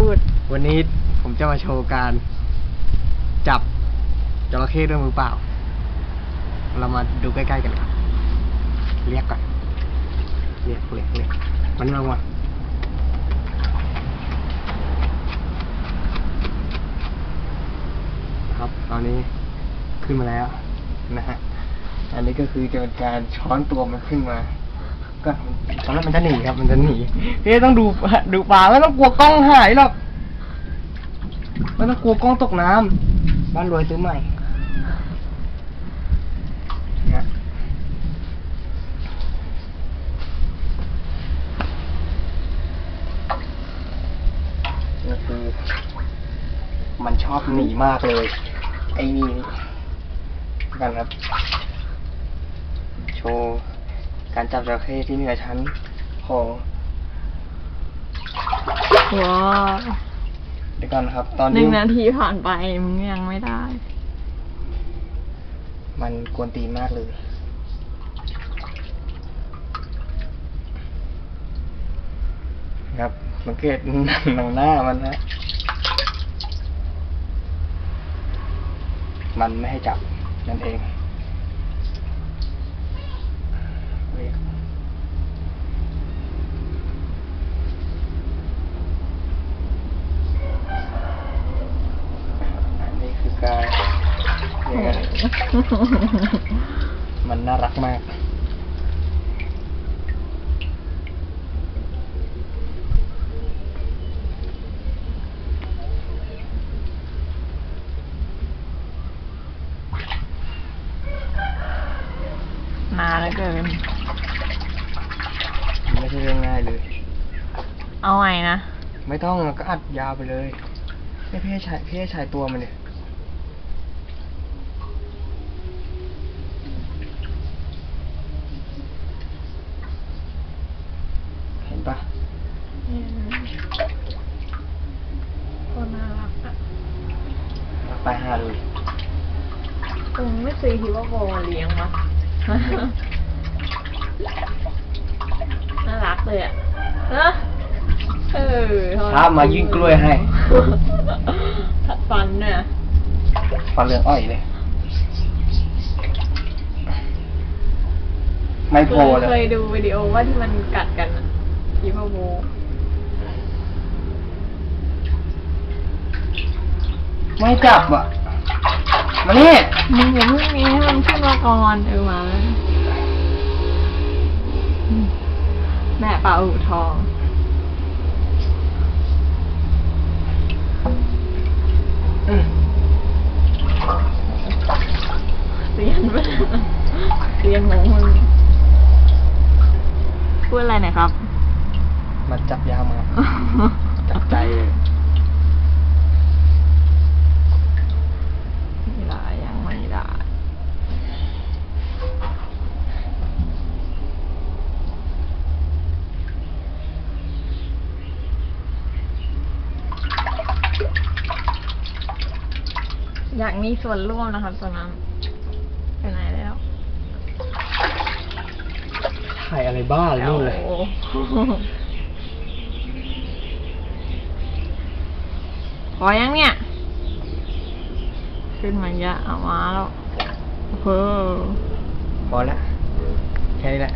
พูด วันนี้ผมจะมาโชว์การ จับจระเข้ด้วยมือเปล่า เรามาดูใกล้ๆกันครับ เรียกก่อนเรียกเรียกเรียกมันมาว่ะครับ ตอนนี้ขึ้นมาแล้วนะฮะ อันนี้ก็คือจะเป็นการช้อนตัวมันขึ้นมา ก็ตอนแรกมันจะหนีครับ มันจะหนีพี่ต้องดูดูปลาไม่ต้องกลัวกล้องหายหรอกไม่ต้องกลัวกล้องตกน้ำบ้านรวยซื้อใหม่นี่คือมันชอบหนีมากเลย ไอ้นี่กันครับ โชว์ การจับจระเข้ที่เหนือชั้นของว้าวเดี๋ยวก่อนนะครับ ตอนหนึ่นี้งนาทีผ่านไปมึงยังไม่ได้ มันกวนตีนมากเลย ครับสังเกตหนังหน้ามันนะ มันไม่ให้จับนั่นเองเรียกอันนี้คือการเนี่ย มันน่ารักมากนานแล้วเกินไม่ใช่เรื่องง่ายเลย เอาไงนะ ไม่ต้องก็อัดยาวไปเลยไม่พี่ให้ฉายพี่ให้ฉายตัวมันเนี่ยเห็นปะ ก็น่ารักอะ ไปหาเลยผมไม่เคยคิดว่าโบเลี้ยงวะน่ารักเลยอะเนอะเออถ้ามายื่นกล้วยให้ถัดฟันเนี่ยฟันเหลืองอ้อยเลย ไม่โพเลเคยยดูวิดีโอว่าที่มันกัดกันอะคิดว่าโบ ไม่จับอะ มานี่มึงอย่าเพิ่งมีให้มันขึ้นมาก่อนเออมาอืมแม่ปลาอู่ทองอืมเรียนไปเรียนของมึงพูดอะไรหน่อยครับมันจับยาวมา จับใจเลย ไม่ได้ยังไม่ได้ อยากมีส่วนร่วมนะครับตอนนั้นไปไหนแล้วถ่ายอะไรบ้าเลยนู่นเลย โอ้โหพอยังเนี่ย ขึ้นมาเยอะเอามาแล้วเออพอแล้วแค่นี้แหละ